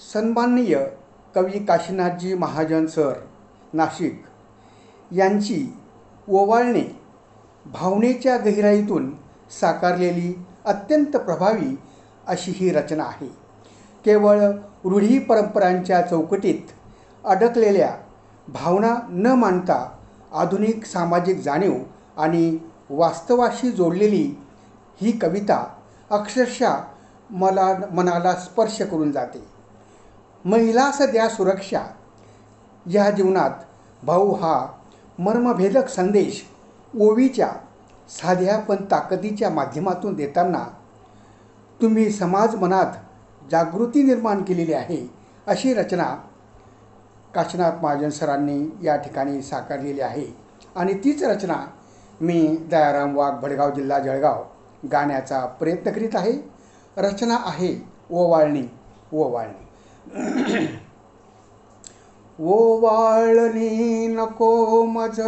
सन्माननीय कवी काशीनाथजी महाजन सर नाशिक यांची ओवाळणे भावनेच्या गहिराईतून साकारलेली अत्यंत प्रभावी अशी ही रचना आहे. केवळ रूढी परंपरांच्या चौकटीत अडकलेल्या भावना न मानता आधुनिक सामाजिक जाणीव आणि वास्तवाशी जोडलेली ही कविता अक्षरशः मला मनाला स्पर्श करून जाते. महिलास द्या सुरक्षा. या जीवनात भाऊ हा मर्मभेदक संदेश ओवीच्या साध्या पण ताकदीच्या माध्यमातून देताना तुम्ही समाज मनात जागृती निर्माण केलेली आहे अशी रचना काशीनाथ महाजन सरांनी या ठिकाणी साकारलेली आहे. आणि तीच रचना मी दयाराम वाघ भडगाव जिल्हा जळगाव गाण्याचा प्रयत्न करीत आहे. रचना आहे ओवाळणी ओवाळणी. ओवाळणी नको मज.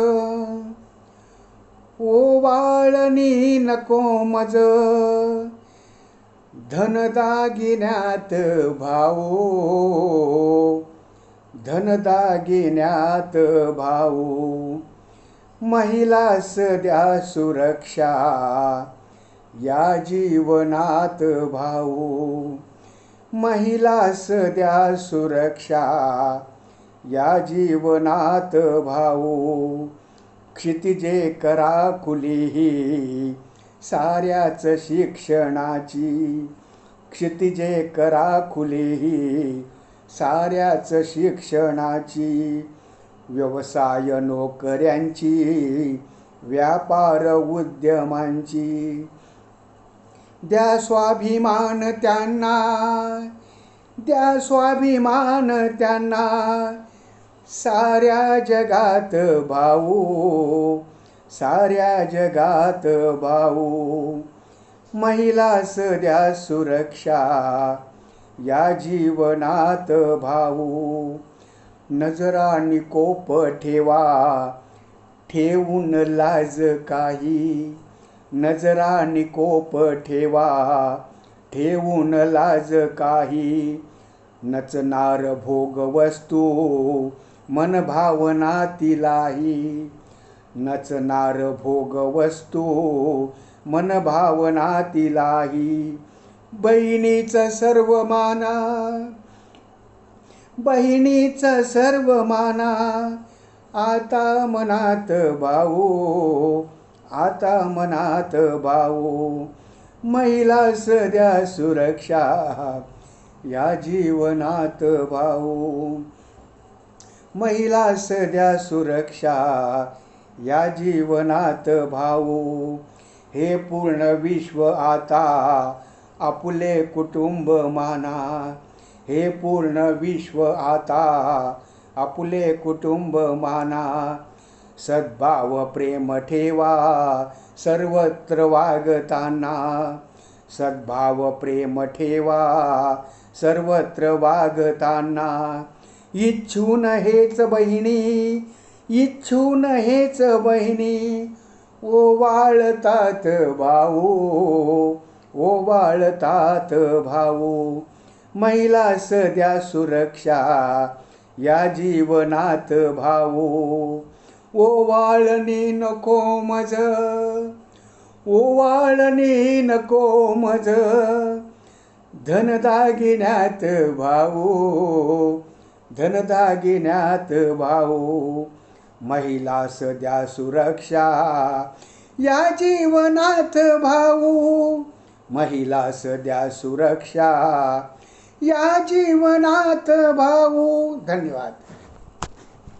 ओवाळणी नको मज. धनदागिन्यात भाऊ धनदागिन्यात भाऊ महिलास द्या सुरक्षा. या जीवनात भाऊ महिलास द्या सुरक्षा या जीवनात भाऊ. क्षितिजे करा कुलीही साऱ्याच शिक्षणाची. क्षितिजे करा खुलीही साऱ्याच शिक्षणाची. व्यवसाय नोकऱ्यांची व्यापार उद्यमांची. द्या स्वाभिमान त्यांना. द्या स्वाभिमान त्यांना. साऱ्या जगात भाऊ साऱ्या जगात भाऊ महिलास द्या सुरक्षा. या जीवनात भाऊ नजरा निकोप ठेवा. ठेवून लाज काही. नजरा निकोप ठेवा. ठेवून लाज काही. नचनार भोग वस्तू. मन भावना तिलाही. नचनार भोग वस्तू. मन भावना तिलाही. बहिणीचं सर्व माना. बहिणीचं सर्व माना. आता मनात भाऊ. आता मनात भाऊ महिला सद्या सुरक्षा या जीवनात भाऊ महिला सद्या सुरक्षा या जीवनात भाऊ. हे पूर्ण विश्व आता आपले कुटुंब माना. हे पूर्ण विश्व आता आपले कुटुंब माना. सद्भाव प्रेम ठेवा सर्वत्र वागताना. सद्भाव प्रेम ठेवा सर्वत्र वागताना. इच्छून हेच बहिणी इच्छून हेच बहिणी. ओवाळतात भाऊ ओवाळतात भाऊ. महिला सद्या सुरक्षा या जीवनात भाऊ. ओवाळणी नको मज. ओवाळणी नको मज. धनदागिन्यात भाऊ धनदागिन्यात भाऊ महिलास द्या सुरक्षा. या जीवनात भाऊ महिलास द्या सुरक्षा. या जीवनात भाऊ धन्यवाद.